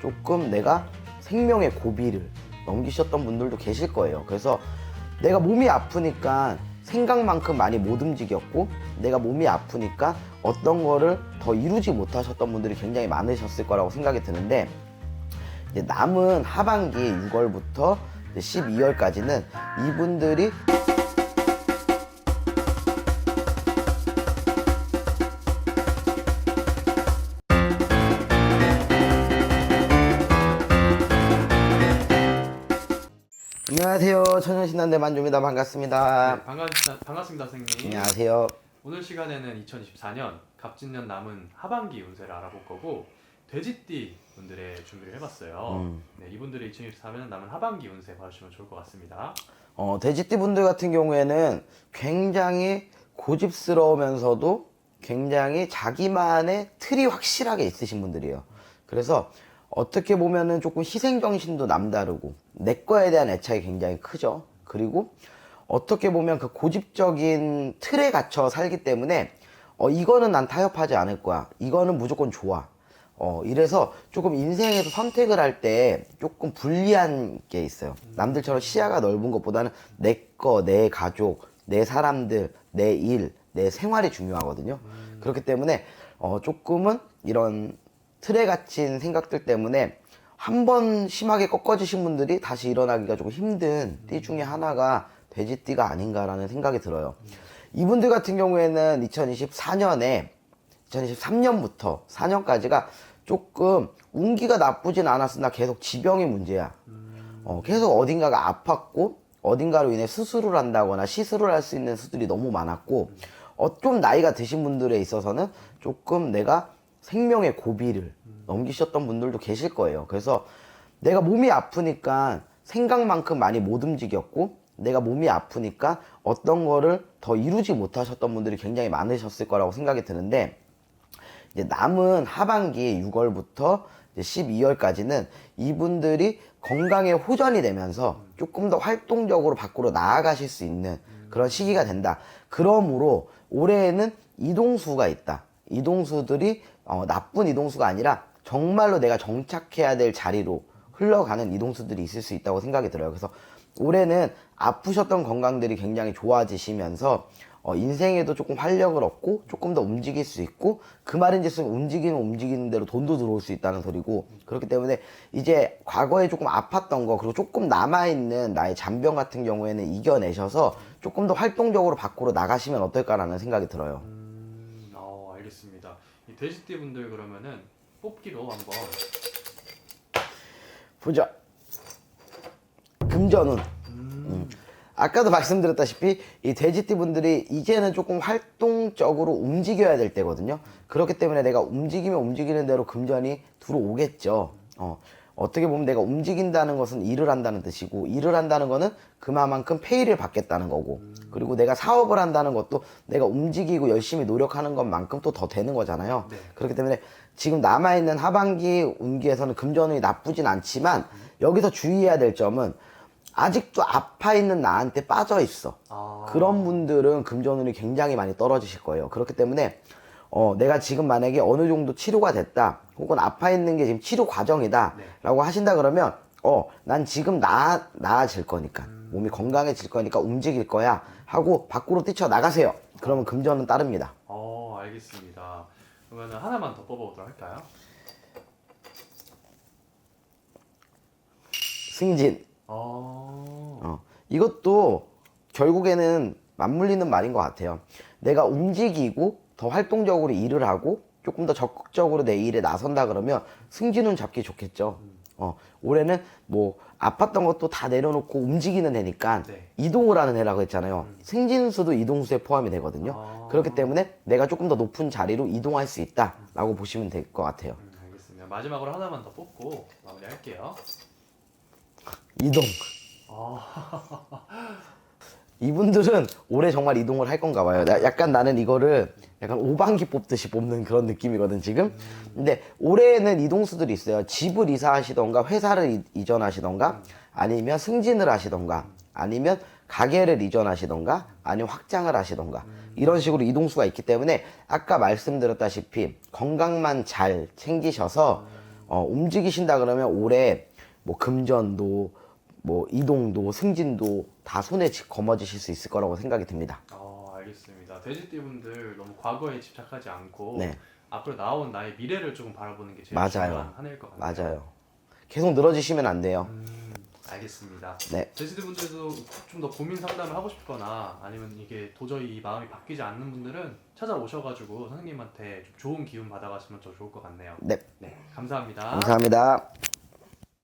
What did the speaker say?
조금 내가 생명의 고비를 넘기셨던 분들도 계실 거예요. 그래서 내가 몸이 아프니까 생각만큼 많이 못 움직였고 내가 몸이 아프니까 어떤 거를 더 이루지 못하셨던 분들이 굉장히 많으셨을 거라고 생각이 드는데 이제 남은 하반기 6월부터 12월까지는 이분들이 안녕하세요 천연신난대 만조입니다 반갑습니다 네, 반갑습니다, 반갑습니다, 선생님. 안녕하세요 오늘 시간에는 2024년 갑진년 남은 하반기 운세를 알아볼 거고 돼지띠 분들의 준비를 해봤어요. 음. 네, 이분들의 2024년 남은 하반기 운세 봐주시면 좋을 것 같습니다. 어, 돼지띠 분들 같은 경우에는 굉장히 고집스러우면서도 굉장히 자기만의 틀이 확실하게 있으신 분들이에요. 그래서 어떻게 보면은 조금 희생정신도 남다르고 내 거에 대한 애착이 굉장히 크죠. 그리고 어떻게 보면 그 고집적인 틀에 갇혀 살기 때문에 어, 이거는 난 타협하지 않을 거야. 이거는 무조건 좋아. 어, 이래서 조금 인생에서 선택을 할 때 조금 불리한 게 있어요. 남들처럼 시야가 넓은 것보다는 내 거, 내 가족, 내 사람들, 내 일, 내 생활이 중요하거든요. 그렇기 때문에 어, 조금은 이런 틀에 갇힌 생각들 때문에 한 번 심하게 꺾어지신 분들이 다시 일어나기가 조금 힘든 띠 중에 하나가 돼지띠가 아닌가라는 생각이 들어요. 이분들 같은 경우에는 2024년에 2023년부터 4년까지가 조금 운기가 나쁘진 않았으나 계속 지병이 문제야. 어, 계속 어딘가가 아팠고 어딘가로 인해 수술을 한다거나 시술을 할 수 있는 수들이 너무 많았고 어, 좀 나이가 드신 분들에 있어서는 조금 내가 생명의 고비를 넘기셨던 분들도 계실 거예요. 그래서 내가 몸이 아프니까 생각만큼 많이 못 움직였고 내가 몸이 아프니까 어떤 거를 더 이루지 못하셨던 분들이 굉장히 많으셨을 거라고 생각이 드는데 이제 남은 하반기 6월부터 12월까지는 이분들이 건강에 호전이 되면서 조금 더 활동적으로 밖으로 나아가실 수 있는 그런 시기가 된다. 그러므로 올해에는 이동수가 있다. 이동수들이 어, 나쁜 이동수가 아니라 정말로 내가 정착해야 될 자리로 흘러가는 이동수들이 있을 수 있다고 생각이 들어요. 그래서 올해는 아프셨던 건강들이 굉장히 좋아지시면서 어, 인생에도 조금 활력을 얻고 조금 더 움직일 수 있고 그 말인즉슨 움직이면 움직이는 대로 돈도 들어올 수 있다는 소리고 그렇기 때문에 이제 과거에 조금 아팠던 거 그리고 조금 남아있는 나의 잔병 같은 경우에는 이겨내셔서 조금 더 활동적으로 밖으로 나가시면 어떨까라는 생각이 들어요. 음. 이 돼지띠 분들 그러면은 뽑기로 한번 보자. 금전운. 음, 아까도 말씀드렸다시피 이 돼지띠 분들이 이제는 조금 활동적으로 움직여야 될 때거든요. 그렇기 때문에 내가 움직이면 움직이는 대로 금전이 들어오겠죠. 어, 어떻게 보면 내가 움직인다는 것은 일을 한다는 뜻이고 일을 한다는 거는 그만큼 페이를 받겠다는 거고 그리고 내가 사업을 한다는 것도 내가 움직이고 열심히 노력하는 것만큼 또 더 되는 거잖아요. 네. 그렇기 때문에 지금 남아있는 하반기 운기에서는 금전운이 나쁘진 않지만 여기서 주의해야 될 점은 아직도 아파 있는 나한테 빠져 있어. 아, 그런 분들은 금전운이 굉장히 많이 떨어지실 거예요. 그렇기 때문에 어, 내가 지금 만약에 어느 정도 치료가 됐다, 혹은 아파 있는 게 지금 치료 과정이다, 네. 라고 하신다 그러면, 어, 난 지금 나, 나아질 거니까, 몸이 건강해질 거니까 움직일 거야, 하고 밖으로 뛰쳐나가세요. 그러면 금전은 따릅니다. 어, 알겠습니다. 그러면 하나만 더 뽑아보도록 할까요? 승진. 어, 어, 이것도 결국에는 맞물리는 말인 것 같아요. 내가 움직이고 더 활동적으로 일을 하고 조금 더 적극적으로 내 일에 나선다 그러면 승진은 잡기 좋겠죠. 어, 올해는 뭐 아팠던 것도 다 내려놓고 움직이는 애니까 네. 이동을 하는 애라고 했잖아요. 승진수도 이동수에 포함이 되거든요. 아. 그렇기 때문에 내가 조금 더 높은 자리로 이동할 수 있다라고 보시면 될 것 같아요. 음, 알겠습니다. 마지막으로 하나만 더 뽑고 마무리할게요. 이동. 아, 이분들은 올해 정말 이동을 할 건가 봐요. 나- 약간 나는 이거를 약간 오방기 뽑듯이 뽑는 그런 느낌이거든, 지금. 근데 올해는 이동수들이 있어요. 집을 이사하시던가, 회사를 이- 이전하시던가, 아니면 승진을 하시던가, 아니면 가게를 이전하시던가, 아니면 확장을 하시던가. 이런 식으로 이동수가 있기 때문에 아까 말씀드렸다시피 건강만 잘 챙기셔서 어, 움직이신다 그러면 올해 뭐 금전도 뭐 이동도 승진도 다 손에 쥐- 거머쥐실 수 있을 거라고 생각이 듭니다. 어, 알겠습니다. 돼지띠 분들 너무 과거에 집착하지 않고 네. 앞으로 나온 나의 미래를 조금 바라보는 게 제일 맞아요. 중요한 한 해일 것 같아요. 맞아요. 계속 늘어지시면 안 돼요. 음, 알겠습니다. 네. 제시드 분들도 좀 더 고민 상담을 하고 싶거나 아니면 이게 도저히 이 마음이 바뀌지 않는 분들은 찾아오셔가지고 선생님한테 좀 좋은 기운 받아가시면 더 좋을 것 같네요. 네. 네, 감사합니다. 감사합니다.